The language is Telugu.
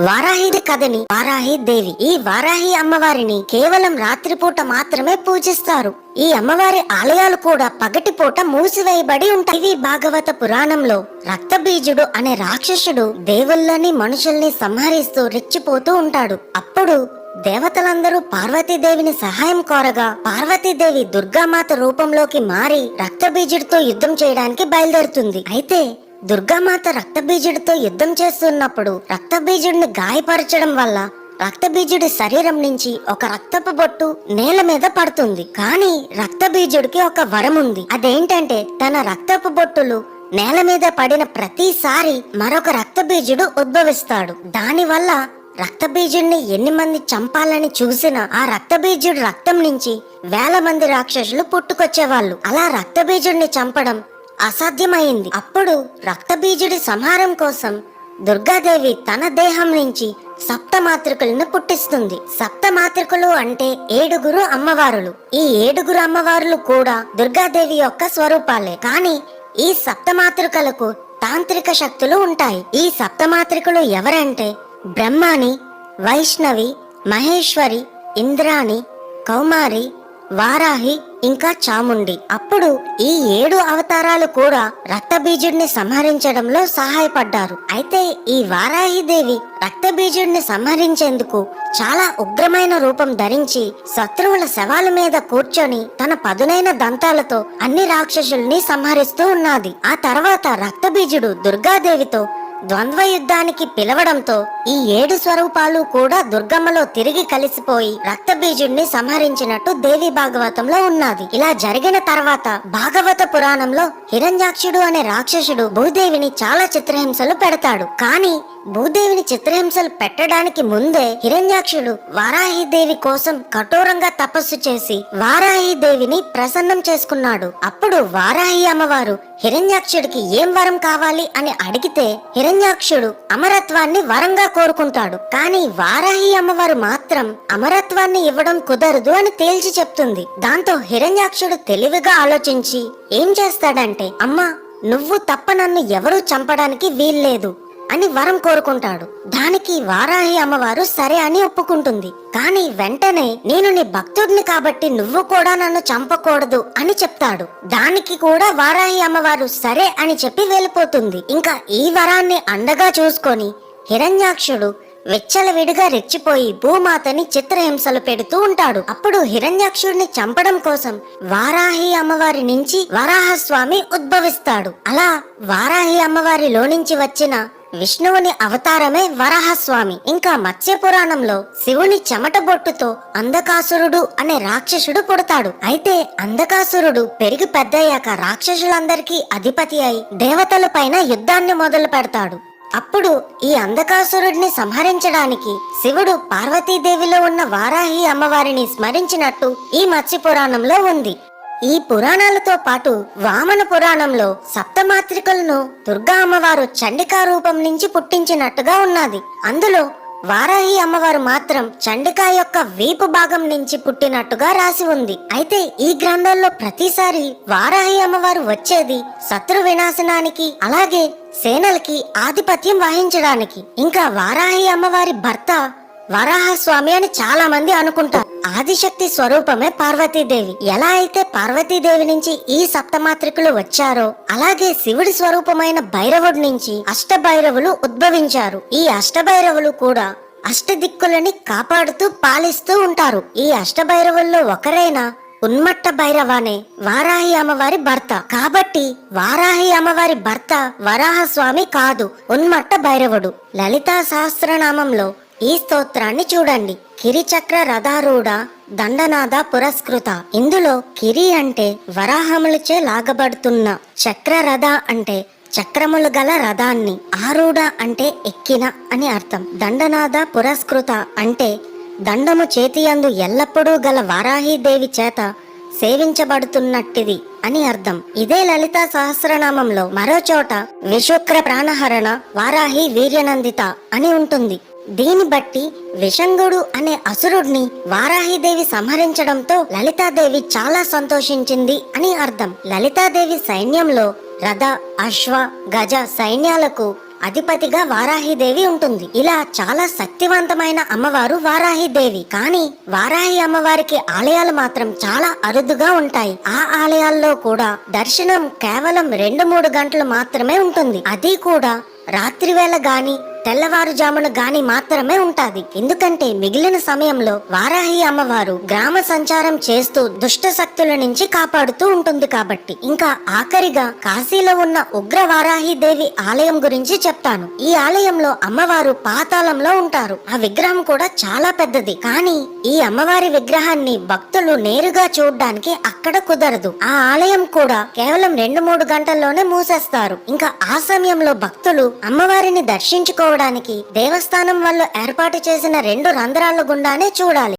వారాహిది కథని వారాహి దేవి. ఈ వారాహి అమ్మవారిని కేవలం రాత్రిపూట మాత్రమే పూజిస్తారు. ఈ అమ్మవారి ఆలయాలు కూడా పగటిపూట మూసివేయబడి ఉంటాయి. ఇవి భాగవత పురాణంలో రక్తబీజుడు అనే రాక్షసుడు దేవుళ్ళని మనుషుల్ని సంహరిస్తూ రెచ్చిపోతూ ఉంటాడు. అప్పుడు దేవతలందరూ పార్వతీదేవిని సహాయం కోరగా పార్వతీదేవి దుర్గామాత రూపంలోకి మారి రక్తబీజుడితో యుద్ధం చేయడానికి బయలుదేరుతుంది. అయితే దుర్గామాత రక్తబీజుడితో యుద్ధం చేస్తున్నప్పుడు రక్తబీజుడిని గాయపరచడం వల్ల రక్తబీజుడి శరీరం నుంచి ఒక రక్తపు బొట్టు నేల మీద పడుతుంది. కానీ రక్తబీజుడికి ఒక వరం ఉంది. అదేంటంటే తన రక్తపు బొట్టులు నేల మీద పడిన ప్రతిసారి మరొక రక్తబీజుడు ఉద్భవిస్తాడు. దానివల్ల రక్తబీజుడిని ఎన్ని మంది చంపాలని చూసినా ఆ రక్తబీజుడి రక్తం నుంచి వేల మంది రాక్షసులు పుట్టుకొచ్చేవాళ్ళు. అలా రక్తబీజుడిని చంపడం అసాధ్యమైంది. అప్పుడు రక్తబీజుడి సంహారం కోసం దుర్గాదేవి తన దేహం నుంచి సప్తమాతృకులను పుట్టిస్తుంది. సప్తమాతృకులు అంటే ఏడుగురు అమ్మవారులు. ఈ ఏడుగురు అమ్మవారులు కూడా దుర్గాదేవి యొక్క స్వరూపాలే. కానీ ఈ సప్తమాతృకలకు తాంత్రిక శక్తులు ఉంటాయి. ఈ సప్తమాతృకులు ఎవరంటే బ్రహ్మాని వైష్ణవి మహేశ్వరి ఇంద్రాణి కౌమారి వారాహి ఇంకా చాముండి. అప్పుడు ఈ ఏడు అవతారాలు కూడా రక్తబీజుడిని సంహరించడంలో సహాయపడ్డారు. అయితే ఈ వారాహి దేవి రక్తబీజుడిని సంహరించేందుకు చాలా ఉగ్రమైన రూపం ధరించి శత్రువుల శవాల మీద కూర్చొని తన పదునైన దంతాలతో అన్ని రాక్షసుల్ని సంహరిస్తూ ఉన్నది. ఆ తర్వాత రక్తబీజుడు దుర్గాదేవితో ద్వంద్వ యుద్ధానికి పిలవడంతో ఈ ఏడు స్వరూపాలు కూడా దుర్గమ్మలో తిరిగి కలిసిపోయి రక్తబీజుడిని సంహరించినట్టు దేవి భాగవతంలో ఉన్నది. ఇలా జరిగిన తర్వాత భాగవత పురాణంలో హిరణ్యాక్షుడు అనే రాక్షసుడు భూదేవిని చాలా చిత్రహింసలు పెడతాడు. కానీ భూదేవిని చిత్రహింసలు పెట్టడానికి ముందే హిరణ్యాక్షుడు వారాహిదేవి కోసం కఠోరంగా తపస్సు చేసి వారాహిదేవిని ప్రసన్నం చేసుకున్నాడు. అప్పుడు వారాహి అమ్మవారు హిరణ్యాక్షుడికి ఏం వరం కావాలి అని అడిగితే హిరణ్యాక్షుడు అమరత్వాన్ని వరంగా కోరుకుంటాడు. కానీ వారాహి అమ్మవారు మాత్రం అమరత్వాన్ని ఇవ్వడం కుదరదు అని తేల్చి చెప్తుంది. దాంతో హిరణ్యాక్షుడు తెలివిగా ఆలోచించి ఏం చేస్తాడంటే అమ్మా నువ్వు తప్ప నన్ను ఎవరూ చంపడానికి వీల్లేదు. అని వరం కోరుకుంటాడు. దానికి వారాహి అమ్మవారు సరే అని ఒప్పుకుంటుంది. కానీ వెంటనే నేను నీ భక్తుడిని కాబట్టి నువ్వు కూడా నన్ను చంపకూడదు అని చెప్తాడు. దానికి కూడా వారాహి అమ్మవారు సరే అని చెప్పి వెళ్ళిపోతుంది. ఇంకా ఈ వరాన్ని అండగా చూసుకొని హిరణ్యాక్షుడు విచ్చలవిడిగా రెచ్చిపోయి భూమాతని చిత్రహింసలు పెడుతూ ఉంటాడు. అప్పుడు హిరణ్యాక్షుడిని చంపడం కోసం వారాహి అమ్మవారి నుంచి వరాహస్వామి ఉద్భవిస్తాడు. అలా వారాహి అమ్మవారిలో నుంచి వచ్చిన విష్ణువుని అవతారమే వరాహస్వామి. ఇంకా మత్స్య పురాణంలో శివుని చెమట బొట్టుతో అంధకాసురుడు అనే రాక్షసుడు పుడతాడు. అయితే అంధకాసురుడు పెరిగి పెద్దయ్యాక రాక్షసులందరికీ అధిపతి అయి దేవతల పైన యుద్ధాన్ని మొదలు పెడతాడు. అప్పుడు ఈ అంధకాసురుడిని సంహరించడానికి శివుడు పార్వతీదేవిలో ఉన్న వారాహి అమ్మవారిని స్మరించినట్టు ఈ మత్స్య పురాణంలో ఉంది. ఈ పురాణాలతో పాటు వామన పురాణంలో సప్తమాత్రికలను దుర్గా అమ్మవారు చండికా రూపం నుంచి పుట్టించినట్టుగా ఉన్నది. అందులో వారాహి అమ్మవారు మాత్రం చండికా యొక్క వీపు భాగం నుంచి పుట్టినట్టుగా రాసి ఉంది. అయితే ఈ గ్రంథాల్లో ప్రతిసారి వారాహి అమ్మవారు వచ్చేది శత్రు వినాశనానికి అలాగే సేనలకి ఆధిపత్యం వహించడానికి. ఇంకా వారాహి అమ్మవారి భర్త వరాహస్వామి అని చాలా మంది అనుకుంటారు. ఆదిశక్తి స్వరూపమే పార్వతీదేవి. ఎలా అయితే పార్వతీదేవి నుంచి ఈ సప్తమాత్రికులు వచ్చారో అలాగే శివుడి స్వరూపమైన భైరవుడి నుంచి అష్టభైరవులు ఉద్భవించారు. ఈ అష్టభైరవులు కూడా అష్టదిక్కులని కాపాడుతూ పాలిస్తూ ఉంటారు. ఈ అష్టభైరవుల్లో ఒకరైన ఉన్మట్ట భైరవానే వారాహి అమ్మవారి భర్త. కాబట్టి వారాహి అమ్మవారి భర్త వరాహస్వామి కాదు ఉన్మట్ట భైరవుడు. లలితా సహస్రనామంలో ఈ స్తోత్రాన్ని చూడండి. కిరిచక్ర రథారూఢ దండనాద పురస్కృత. ఇందులో కిరి అంటే వరాహములచే లాగబడుతున్న చక్ర రథ అంటే చక్రములు గల రథాన్ని ఆరూఢ అంటే ఎక్కిన అని అర్థం. దండనాద పురస్కృత అంటే దండము చేతియందు ఎల్లప్పుడూ గల వారాహీదేవి చేత సేవించబడుతున్నట్టిది అని అర్థం. ఇదే లలిత సహస్రనామంలో మరోచోట విశుక్ర ప్రాణహరణ వారాహి వీర్యనందిత అని ఉంటుంది. దీని బట్టి విషంగుడు అనే అసురుడిని వారాహిదేవి సంహరించడంతో లలితాదేవి చాలా సంతోషించింది అని అర్థం. లలితాదేవి సైన్యంలో రథ అశ్వ గజ సైన్యాలకు అధిపతిగా వారాహిదేవి ఉంటుంది. ఇలా చాలా శక్తివంతమైన అమ్మవారు వారాహిదేవి. కానీ వారాహి అమ్మవారికి ఆలయాలు మాత్రం చాలా అరుదుగా ఉంటాయి. ఆ ఆలయాల్లో కూడా దర్శనం కేవలం రెండు మూడు గంటలు మాత్రమే ఉంటుంది. అది కూడా రాత్రి వేళ గాని తెల్లవారుజామున గాని మాత్రమే ఉంటాది. ఎందుకంటే మిగిలిన సమయంలో వారాహి అమ్మవారు గ్రామ సంచారం చేస్తూ దుష్ట శక్తుల నుంచి కాపాడుతూ ఉంటుంది కాబట్టి. ఇంకా ఆఖరిగా కాశీలో ఉన్న ఉగ్ర వారాహి దేవి ఆలయం గురించి చెప్తాను. ఈ ఆలయంలో అమ్మవారు పాతాళంలో ఉంటారు. ఆ విగ్రహం కూడా చాలా పెద్దది. కానీ ఈ అమ్మవారి విగ్రహాన్ని భక్తులు నేరుగా చూడడానికి అక్కడ కుదరదు. ఆ ఆలయం కూడా కేవలం రెండు మూడు గంటల్లోనే మూసేస్తారు. ఇంకా ఆ సమయంలో భక్తులు అమ్మవారిని దర్శించుకోవడానికి దేవస్థానం వాళ్ళు ఏర్పాటు చేసిన రెండు రంధ్రాల గుండానే చూడాలి.